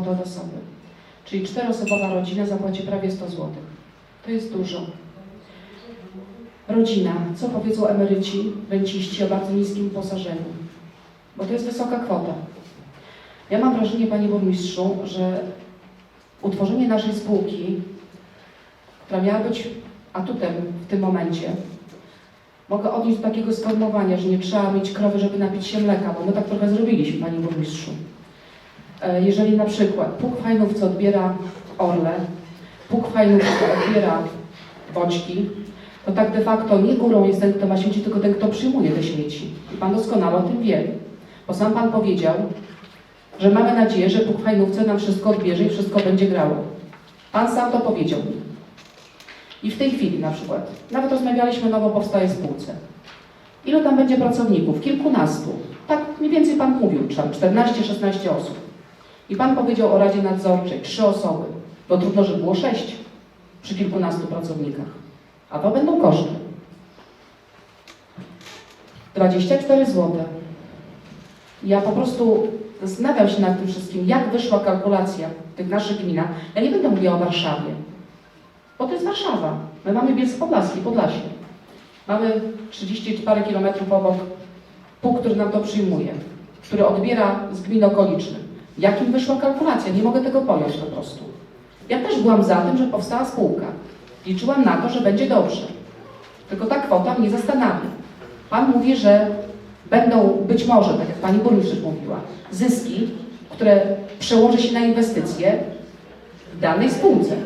zł od osoby. Czyli czteroosobowa rodzina zapłaci prawie 100 zł. To jest dużo. Rodzina. Co powiedzą emeryci, renciści o bardzo niskim uposażeniu? Bo to jest wysoka kwota. Ja mam wrażenie, Panie Burmistrzu, że utworzenie naszej spółki, która miała być atutem w tym momencie, mogę odnieść do takiego sformułowania, że nie trzeba mieć krowy, żeby napić się mleka, bo my tak trochę zrobiliśmy, Panie Burmistrzu. E, Jeżeli na przykład Puk w Hajnówce odbiera Orle, Puk w Hajnówce odbiera Boćki, to tak de facto nie górą jest ten, kto ma śmieci, tylko ten, kto przyjmuje te śmieci. I Pan doskonale o tym wie. Bo sam Pan powiedział, że mamy nadzieję, że Puk w Hajnówce nam wszystko odbierze i wszystko będzie grało. Pan sam to powiedział mi. I w tej chwili na przykład, nawet rozmawialiśmy nowo powstałej spółce. Ilu tam będzie pracowników? Kilkunastu. Tak mniej więcej Pan mówił, czy tam 14-16 osób. I Pan powiedział o Radzie Nadzorczej, trzy osoby. Bo trudno, żeby było sześć przy kilkunastu pracownikach. A to będą koszty. 24 zł. Ja po prostu zastanawiam się nad tym wszystkim, jak wyszła kalkulacja w tych naszych gminach. Ja nie będę mówiła o Warszawie, bo to jest Warszawa. My mamy Bielsk Podlaski, Podlasie. Mamy 30 parę kilometrów obok punkt, który nam to przyjmuje, który odbiera z gmin okolicznych. Jakim wyszła kalkulacja? Nie mogę tego pojąć po prostu. Ja też byłam za tym, że powstała spółka. Liczyłam na to, że będzie dobrze. Tylko ta kwota mnie zastanawia. Pan mówi, że będą być może, tak jak Pani burmistrz mówiła, zyski, które przełoży się na inwestycje w danej spółce.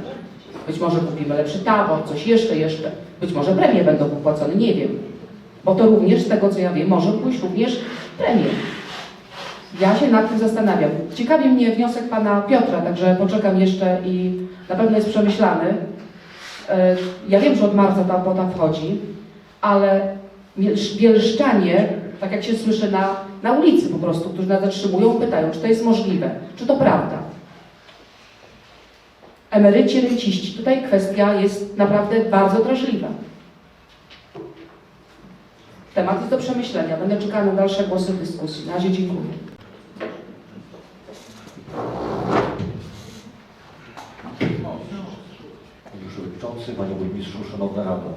Być może kupimy lepszy tabor, coś jeszcze, jeszcze. Być może premie będą wypłacone, nie wiem. Bo to również, z tego co ja wiem, może pójść również premie. Ja się nad tym zastanawiam. Ciekawi mnie wniosek pana Piotra, także poczekam jeszcze i na pewno jest przemyślany. E, Ja wiem, że od marca ta opłata wchodzi, ale bielszczanie, tak jak się słyszy na, na ulicy po prostu, którzy nas zatrzymują, pytają, czy to jest możliwe, czy to prawda. Emeryci, renciści, tutaj kwestia jest naprawdę bardzo drażliwa. Temat jest do przemyślenia. Będę czekała na dalsze głosy w dyskusji. Na razie dziękuję. Panie Przewodniczący, Panie Burmistrzu, Szanowna Rado.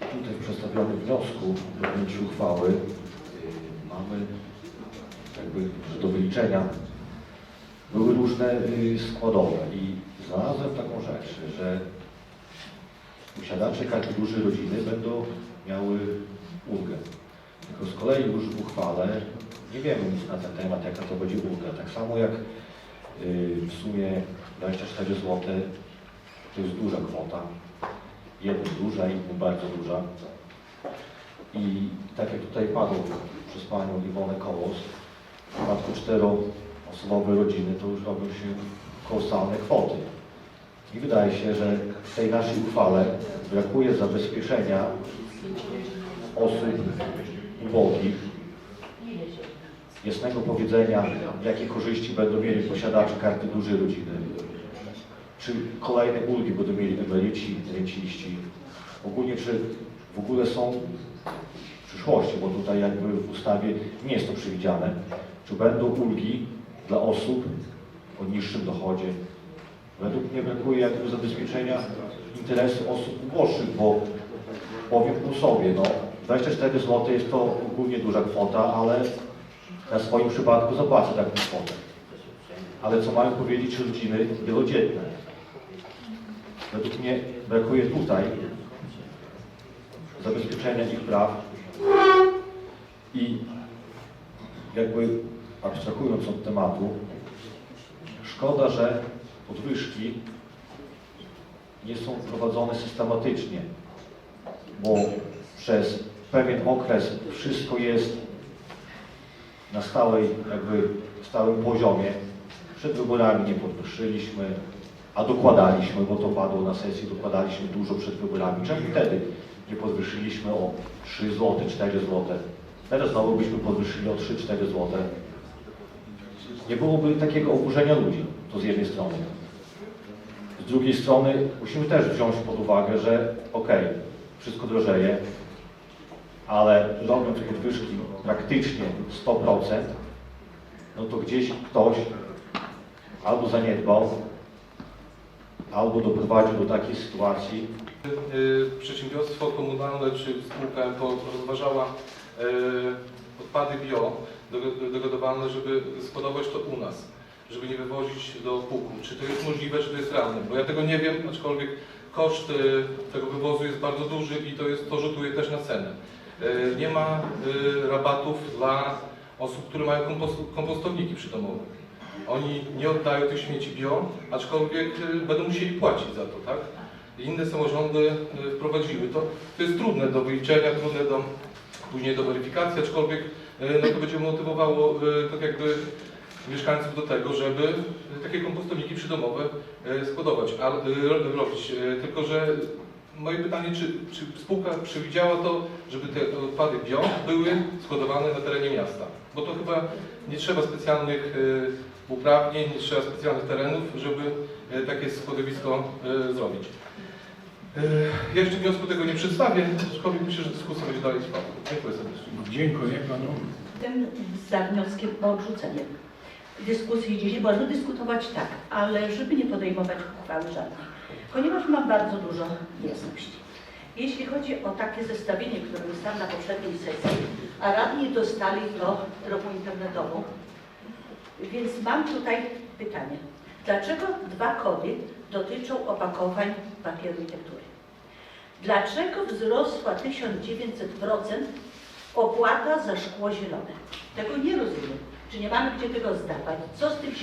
Tutaj w przedstawionym wniosku do podjęcia uchwały y, mamy jakby do wyliczenia były różne y, składowe i znalazłem taką rzecz, że posiadacze karty dużej rodziny będą miały ulgę. Tylko z kolei już w uchwale nie wiemy nic na ten temat, jaka to będzie ulga. Tak samo jak w sumie 24 zł to jest duża kwota. Jedna duża, inna bardzo duża. I tak jak tutaj padło przez Panią Iwonę Kołos, w przypadku czteroosobowej rodziny to już robią się kolosalne kwoty. I wydaje się, że w tej naszej uchwale brakuje zabezpieczenia osób ubogich, jasnego powiedzenia, jakie korzyści będą mieli posiadacze karty dużej rodziny. Czy kolejne ulgi będą mieli emeryci, renciści. Ogólnie czy w ogóle są w przyszłości, bo tutaj jakby w ustawie nie jest to przewidziane. Czy będą ulgi dla osób o niższym dochodzie? Według mnie brakuje jakby zabezpieczenia interesu osób uboższych, bo powiem po sobie, no 24 zł jest to ogólnie duża kwota, ale na swoim przypadku zapłacę taką kwotę. Ale co mają powiedzieć rodziny wielodzietne? Według mnie brakuje tutaj zabezpieczenia ich praw i jakby abstrahując od tematu, szkoda, że podwyżki nie są prowadzone systematycznie, bo przez pewien okres wszystko jest na stałej, jakby stałym poziomie. Przed wyborami nie podwyższyliśmy, a dokładaliśmy, bo to padło na sesji, dokładaliśmy dużo przed wyborami. Czemu wtedy nie podwyższyliśmy o 3 zł, 4 zł? Teraz znowu byśmy podwyższyli o 3-4 zł. Nie byłoby takiego oburzenia ludzi, to z jednej strony. Z drugiej strony musimy też wziąć pod uwagę, że okej, wszystko drożeje, ale robiąc podwyżki praktycznie 100%, no to gdzieś ktoś albo zaniedbał, albo doprowadził do takiej sytuacji, Y, Przedsiębiorstwo komunalne czy spółka to rozważała y, odpady bio degradowane, żeby składować to u nas, żeby nie wywozić do puku. Czy to jest możliwe, czy to jest realne? Bo ja tego nie wiem, aczkolwiek koszt y, tego wywozu jest bardzo duży i to, jest, to rzutuje też na cenę. Y, Nie ma y, rabatów dla osób, które mają kompost, kompostowniki przydomowe. Oni nie oddają tych śmieci bio, aczkolwiek y, będą musieli płacić za to, tak? Inne samorządy wprowadziły to. To jest trudne do wyliczenia, trudne do, później do weryfikacji, aczkolwiek no to będzie motywowało tak jakby mieszkańców do tego, żeby takie kompostowniki przydomowe składować, robić. Tylko, że moje pytanie, czy, czy spółka przewidziała to, żeby te odpady bio były składowane na terenie miasta? Bo to chyba nie trzeba specjalnych y, uprawnień, nie trzeba specjalnych terenów, żeby y, takie składowisko y, zrobić. Ja jeszcze wniosku tego nie przedstawię, aczkolwiek myślę, że dyskusja będzie dalej trwała. Dziękuję serdecznie. Dziękuję panu. Jestem za wnioskiem o odrzucenie dyskusji dzisiaj. Można dyskutować tak, ale żeby nie podejmować uchwały żadnej. Ponieważ mam bardzo dużo jasności. Jeśli chodzi o takie zestawienie, które dostałam na poprzedniej sesji, a radni dostali to drogą internetową, więc mam tutaj pytanie. Dlaczego dwa kody dotyczą opakowań papieru i tektury? Dlaczego wzrosła 1900% opłata za szkło zielone? Tego nie rozumiem. Czy nie mamy gdzie tego zdawać? Co z tym się